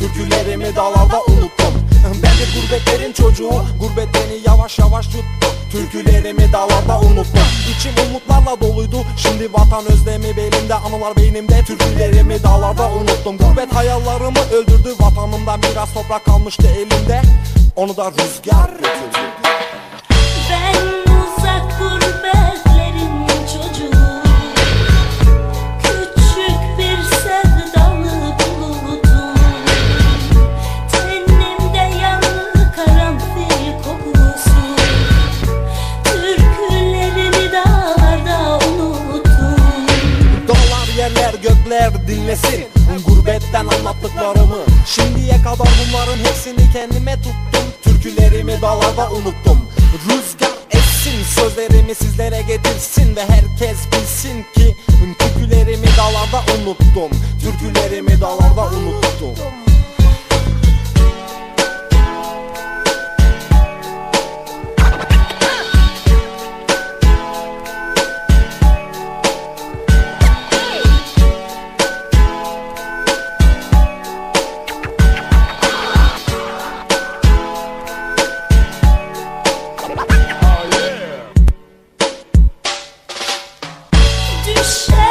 Türkülerimi dağlarda unuttum. Ben bir gurbetlerin çocuğu Gurbet yavaş yavaş yuttu Türkülerimi dağlarda unuttum. İçim umutlarla doluydu Şimdi vatan özlemi belimde Anılar beynimde. Türkülerimi dağlarda unuttum. Gurbet hayallarımı öldürdü Vatanımdan biraz toprak kalmıştı elimde. Onu da rüzgar götürdü gökler dinlesin. Gurbetten anlattıklarımı Şimdiye kadar bunların hepsini kendime tuttum. Türkülerimi dağlarda unuttum. Rüzgar essin sözlerimi sizlere getirsin Ve herkes bilsin ki Türkülerimi dağlarda unuttum. Türkülerimi dağlarda unuttum shine.